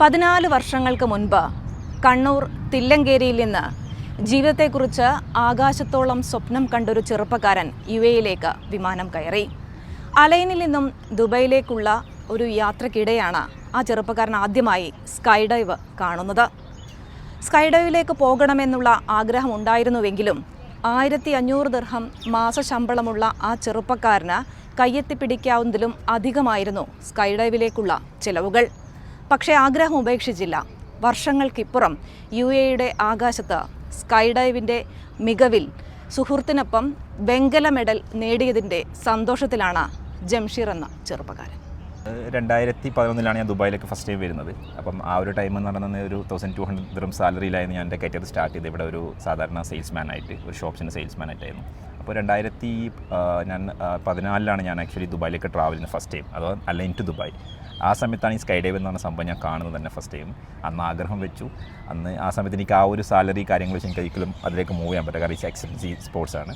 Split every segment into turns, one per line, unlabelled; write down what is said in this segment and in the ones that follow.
പതിനാല് വർഷങ്ങൾക്ക് മുൻപ് കണ്ണൂർ തില്ലങ്കേരിയിൽ നിന്ന് ജീവിതത്തെക്കുറിച്ച് ആകാശത്തോളം സ്വപ്നം കണ്ടൊരു ചെറുപ്പക്കാരൻ യു എയിലേക്ക് വിമാനം കയറി. അലൈനിൽ നിന്നും ദുബൈയിലേക്കുള്ള ഒരു യാത്രക്കിടെയാണ് ആ ചെറുപ്പക്കാരൻ ആദ്യമായി സ്കൈ ഡൈവ് കാണുന്നത്. സ്കൈ ഡൈവിലേക്ക് പോകണമെന്നുള്ള ആഗ്രഹം ഉണ്ടായിരുന്നുവെങ്കിലും ആയിരത്തി അഞ്ഞൂറ് ദിർഹം മാസശമ്പളമുള്ള ആ ചെറുപ്പക്കാരന് കയ്യെത്തിപ്പിടിക്കാവുന്നതിലും അധികമായിരുന്നു സ്കൈ ഡൈവിലേക്കുള്ള ചിലവുകൾ. പക്ഷേ ആഗ്രഹം ഉപേക്ഷിച്ചില്ല. വർഷങ്ങൾക്കിപ്പുറം യു എയുടെ ആകാശത്ത് സ്കൈ ഡൈവിന്റെ മികവിൽ സുഹൃത്തിനൊപ്പം വെങ്കല മെഡൽ നേടിയതിന്റെ സന്തോഷത്തിലാണ് ജംഷീർ എന്ന ചെറുപ്പക്കാരൻ.
രണ്ടായിരത്തി പതിനൊന്നിലാണ് ഞാൻ ദുബായിലേക്ക് ഫസ്റ്റ് ടൈം വരുന്നത്. അപ്പം ആ ഒരു ടൈം പറയുന്നത് ഒരു തൗസൻഡ് ടു ഹൺഡ്രഡ് സാലറിയിലായിരുന്നു ഞാൻ എന്റെ കരിയർ സ്റ്റാർട്ട് ചെയ്ത് ഇവിടെ ഒരു സാധാരണ സെയിൽസ്മാൻ ആയിട്ട് ഒരു ഷോപ്സിന്റെ സെയിൽസ്മാൻ ആയിട്ടായിരുന്നു. അപ്പോൾ രണ്ടായിരത്തി ഞാൻ പതിനാലിലാണ് ഞാൻ ആക്ച്വലി ദുബായിലേക്ക് ട്രാവൽ ചെയ്യുന്നത് ഫസ്റ്റ് ടൈം അതോ അല്ല ഇൻ ടു ദുബായ്. ആ സമയത്താണ് ഈ സ്കൈ ഡൈവ് എന്ന് പറഞ്ഞ സംഭവം ഞാൻ കാണുന്നത് തന്നെ ഫസ്റ്റ് ടൈം അന്ന് ആഗ്രഹം വെച്ചു. അന്ന് ആ സമയത്ത് എനിക്ക് ആ ഒരു സാലറി കാര്യങ്ങൾ വെച്ച് എനിക്ക് ഒരിക്കലും അതിലേക്ക് മൂവ് ചെയ്യാൻ പറ്റില്ല കാരണം ഈ എക്സലൻസി സ്പോർട്സ് ആണ്.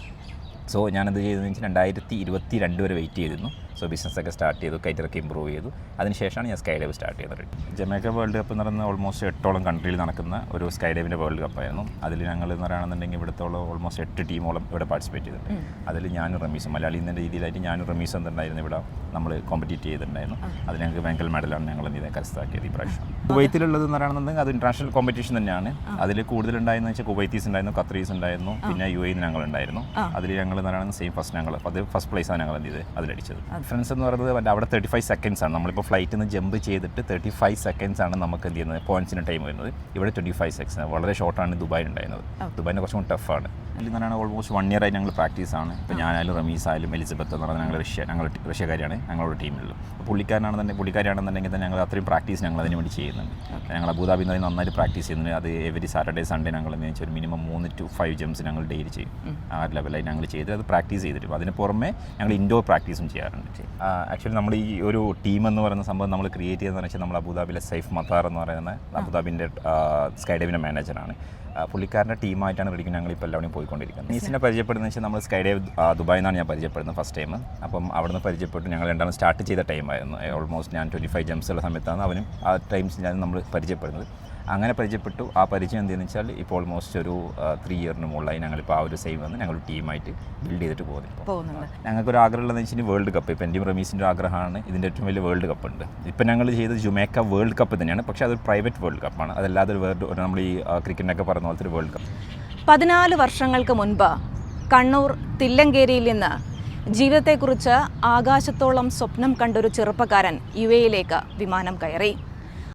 സോ ഞാനത് ചെയ്തതെന്ന് വെച്ചാൽ രണ്ടായിരത്തി ഇരുപത്തി രണ്ട് വരെ വെയിറ്റ് ചെയ്തിരുന്നു. സോ ബിസിനസ്സൊക്കെ സ്റ്റാർട്ട് ചെയ്തു കൈറ്ററൊക്കെ ഇമ്പ്രൂവ് ചെയ്തു. അതിനുശേഷമാണ് ഞാൻ സ്കൈ ഡൈവ് സ്റ്റാർട്ട് ചെയ്തത്. ജമൈക്ക വേൾഡ് കപ്പ് എന്ന് പറയുന്നത് ഓൾമോസ്റ്റ് എട്ടോളം കൺട്രിയിൽ നടക്കുന്ന ഒരു സ്കൈ ഡൈവിന്റെ വേൾഡ് കപ്പായിരുന്നു അതിൽ ഞങ്ങൾ എന്ന് പറയുകയാണെന്നുണ്ടെങ്കിൽ ഇവിടുത്തോളം ഓൾമോസ്റ്റ് എട്ട് ടീമോളം ഇവിടെ പാർട്ടിസിപ്പേറ്റ് ചെയ്തിട്ടുണ്ട്. അതിൽ ഞാനും റമീസും മലയാളി എന്ന രീതിയിലായിട്ട് ഞാനും റമീസും എന്തുണ്ടായിരുന്നു ഇവിടെ നമ്മൾ കോമ്പറ്റീറ്റ് ചെയ്തിട്ടുണ്ടായിരുന്നു. അത് ഞങ്ങൾക്ക് വെങ്കൽ മെഡലാണ് ഞങ്ങൾ എന്ത് കരസ്ഥാക്കിയത് ഈ പ്രാവശ്യം. കുവൈത്തിലുള്ളത് എന്ന് പറയുകയാണെന്നുണ്ടെങ്കിൽ അത് ഇന്റർനാഷണൽ കോമ്പറ്റീഷൻ തന്നെയാണ്. അതിൽ കൂടുതലുണ്ടായെന്ന് വെച്ചാൽ കുവൈത്തീസ് ഉണ്ടായിരുന്നു ഖത്രീസ് ഉണ്ടായിരുന്നു പിന്നെ യു എയിൽ ഞങ്ങൾ ഉണ്ടായിരുന്നു അതിൽ ഞങ്ങൾ എന്ന് പറയുന്നത് സെയിം ഫസ്റ്റ് ഞങ്ങൾ അത് ഫസ്റ്റ് ആണ് ഞങ്ങൾ എന്ത് ചെയ്ത് അതിലടിച്ചത്. ഡിഫറൻസ് എന്ന് പറയുന്നത് മറ്റേ അവിടെ തേർട്ടി ഫൈവ് സെക്കൻഡ്സ് ആണ്. നമ്മളിപ്പോൾ ഫ്ലൈറ്റിൽ നിന്ന് ജമ്പ് ചെയ്തിട്ട് തേർട്ടി ഫൈവ് സെക്കൻഡ്സ് ആണ് നമുക്ക് എന്ത് ചെയ്യുന്നത്? പോയിന്റ്സിന് ടൈം വരുന്നത്. ഇവിടെ ട്വന്റി ഫൈവ് സെക്കൻഡ്സ് വളരെ ഷോർട്ടാണ് ദുബായിൽ ഉണ്ടായിരുന്നത്. ദുബായിന്റെ കുറച്ചും കൂടി ടഫാണ് ഇതിൽ നിന്നാണ് ഓൾമോസ്റ്റ് വൺ ഇയർ ആയി ഞങ്ങൾ പ്രാക്ടീസ് ആണ്. ഇപ്പോൾ ഞാനായാലും റമീസ് ആയാലും എലിസബത്ത് എന്ന് പറയുന്നത് ഞങ്ങൾ റഷ്യ ഞങ്ങൾ റഷ്യക്കാരിയാണ് ഞങ്ങളുടെ ടീമിലുള്ളത് അപ്പോൾ പുള്ളിക്കാരനാണെന്നുണ്ടെങ്കിൽ പുള്ളിക്കാരിയാണെന്നുണ്ടെങ്കിൽ തന്നെ ഞങ്ങൾ അത്രയും പ്രാക്ടീസ് ഞങ്ങൾ അതിന് വേണ്ടി ചെയ്യുന്നുണ്ട്. ഞങ്ങൾ അബുദാബിയിൽ നിന്ന് നന്നായിട്ട് പ്രാക്ടീസ് ചെയ്യുന്നുണ്ട്. അത് എവരി സാറ്റർഡേ സൺഡേ ഞങ്ങൾ എന്ന് വെച്ചാൽ ഒരു മിനിമം മൂന്ന് ടു ഫൈവ് ജംസ് ഞങ്ങൾ ഡെയിലി ചെയ്യും. ആ ലെവലായി ഞങ്ങൾ ചെയ്ത് അത് പ്രാക്ടീസ് ചെയ്തിട്ട്. അതിന് പുറമെ ഞങ്ങൾ ഇൻഡോർ പ്രാക്ടീസും ചെയ്യാറുണ്ട്. ആക്ച്വലി നമ്മൾ ഈ ഒരു ടീം എന്ന് പറയുന്ന സംഭവം നമ്മൾ ക്രിയേറ്റ് ചെയ്തതെന്ന് വെച്ചാൽ നമ്മൾ അബുദാബിയിലെ സൈഫ് മത്താർ എന്ന് പറയുന്ന അബുദാബിന്റെ സ്കൈ ഡൈവിന്റെ മാനേജറാണ് പുള്ളിക്കാരന്റെ ടീമായിട്ടാണ് വിളിക്കുന്നത്. ഞങ്ങൾ ഇപ്പോൾ എല്ലാവരും പോയിക്കൊണ്ടിരിക്കുന്നത്. നീസിനെ പരിചയപ്പെടുന്നത് വെച്ചാൽ നമ്മൾ സ്കൈ ഡൈവ് ആ, ദുബായിൽ നിന്നാണ് ഞാൻ പരിചയപ്പെടുന്നത് ഫസ്റ്റ് ടൈം അപ്പം അവിടുന്ന് പരിചയപ്പെട്ടു. ഞങ്ങൾ രണ്ടാളും സ്റ്റാർട്ട് ചെയ്ത ടൈമായിരുന്നു ഓൾമോസ്റ്റ് ഞാൻ ട്വന്റി ഫൈവ് ജംസ് ഉള്ള സമയത്താണ് അവനും ആ ടൈംസ് ഞാൻ നമ്മൾ പരിചയപ്പെടുന്നത്. അങ്ങനെ പരിചയപ്പെട്ടു. ആ പരിചയം എന്തെന്ന് വെച്ചാൽ ഇപ്പോൾ ഓൾമോസ്റ്റ് ഒരു ത്രീ ഇയറിന് മുകളിലായി ഞങ്ങളിപ്പോൾ ആ ഒരു സെയിം വന്ന് ഞങ്ങൾ ടീമായിട്ട് ബിൽഡ് ചെയ്തിട്ട്
പോകുന്നുണ്ട്.
ഞങ്ങൾക്കൊരു ആഗ്രഹമുള്ളതെന്ന് വെച്ചാൽ വേൾഡ് കപ്പ് ഇപ്പോൾ എന്റെയും റമീസിന്റെ ആഗ്രഹമാണ്. ഇതിന്റെ ഏറ്റവും വലിയ വേൾഡ് കപ്പ് ഉണ്ട്. ഇപ്പം ഞങ്ങൾ ചെയ്തത് ജുമേക്ക വേൾഡ് കപ്പ് തന്നെയാണ്. പക്ഷേ അതൊരു പ്രൈവറ്റ് വേൾഡ് കപ്പാണ് അതല്ലാതെ ഒരു വേൾഡ് നമ്മൾ ഈ ക്രിക്കറ്റിനൊക്കെ പറഞ്ഞ പോലത്തെ ഒരു വേൾഡ് കപ്പ്
പതിനാല് വർഷങ്ങൾക്ക് മുൻപ് കണ്ണൂർ തില്ലങ്കേരിയിൽ നിന്ന് ജീവിതത്തെക്കുറിച്ച് ആകാശത്തോളം സ്വപ്നം കണ്ടൊരു ചെറുപ്പക്കാരൻ യു എയിലേക്ക് വിമാനം കയറി.